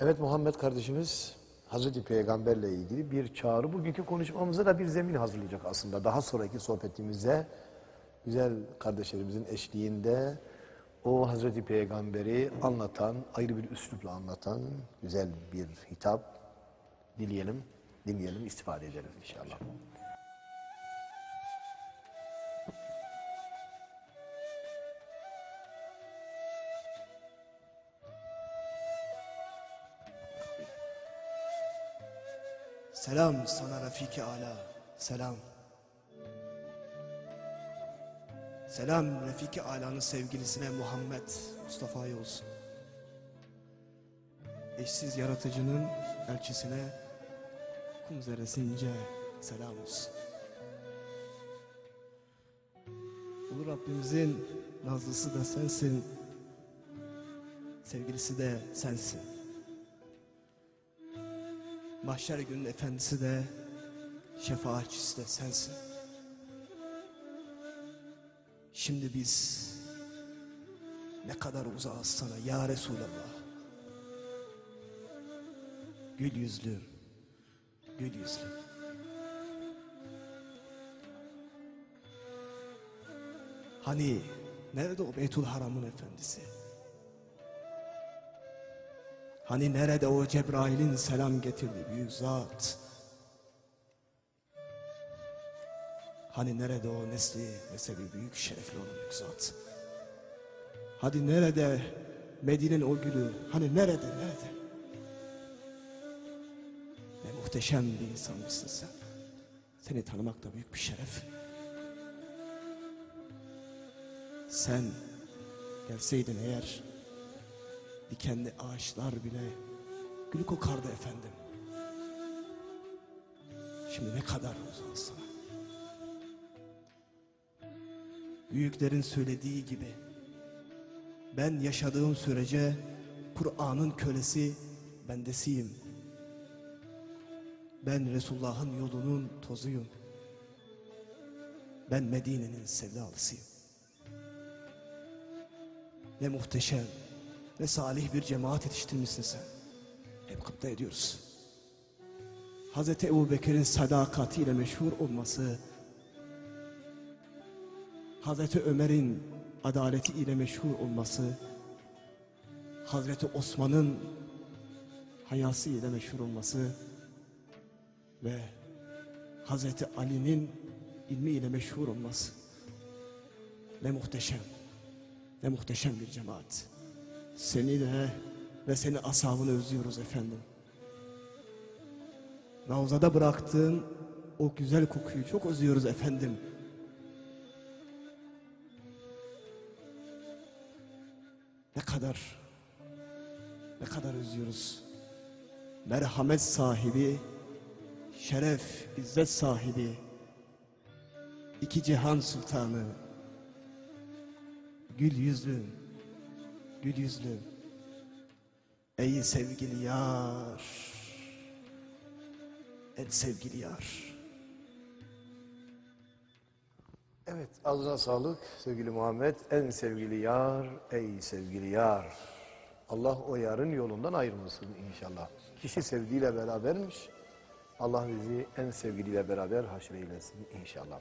Evet Muhammed kardeşimiz Hazreti Peygamberle ilgili bir çağrı. Bugünkü konuşmamıza da bir zemin hazırlayacak aslında. Daha sonraki sohbetimize güzel kardeşlerimizin eşliğinde o Hazreti Peygamberi anlatan, ayrı bir üslupla anlatan güzel bir hitap dileyelim, dinleyelim, istifade edelim inşallah. Selam sana Rafiki Ala, selam. Selam Rafiki Ala'nın sevgilisine Muhammed Mustafa'ya olsun. Eşsiz yaratıcının elçisine kum zerresince selam olsun. Ulu Rabbimizin nazlısı da sensin, sevgilisi de sensin. Mahşer günün efendisi de şefaatçisi de sensin. Şimdi biz ne kadar uzağız sana ya Resulallah. Gül yüzlüm, gül yüzlüm. Hani nerede o Beytül Haram'ın efendisi? Hani nerede o Cebrail'in selam getirdiği büyük zat? Hani nerede o nesli nesebi büyük şerefli olan büyük zat? Hadi nerede Medine'nin o gülü? Hani nerede, nerede? Ne muhteşem bir insanmışsın sen. Seni tanımak da büyük bir şeref. Sen gelseydin eğer dikenli ağaçlar bile gül kokardı efendim. Şimdi ne kadar uzak sana. Büyüklerin söylediği gibi ben yaşadığım sürece Kur'an'ın kölesi bendesiyim. Ben Resulullah'ın yolunun tozuyum. Ben Medine'nin sevdalısıyım. Ne muhteşem, ne salih bir cemaat yetiştirmişsin sen. Hep kıpta ediyoruz. Hazreti Ebu Bekir'in sadakatiyle meşhur olması, Hazreti Ömer'in adaleti ile meşhur olması, Hazreti Osman'ın hayası ile meşhur olması ve Hazreti Ali'nin ilmi ile meşhur olması. Ne muhteşem, ne muhteşem bir cemaat. Seni de ve seni ashabını özlüyoruz efendim. Ravzada bıraktığın o güzel kokuyu çok özlüyoruz efendim. Ne kadar, ne kadar özlüyoruz. Merhamet sahibi, şeref, izzet sahibi, iki cihan sultanı, gül yüzlü, gül yüzlü. Ey sevgili yar, en sevgili yar. Evet, ağzına sağlık sevgili Muhammed. En sevgili yar, ey sevgili yar. Allah o yarın yolundan ayırmasın inşallah. Kişi sevdiğiyle berabermiş. Allah bizi en sevgiliyle beraber haşreylesin inşallah.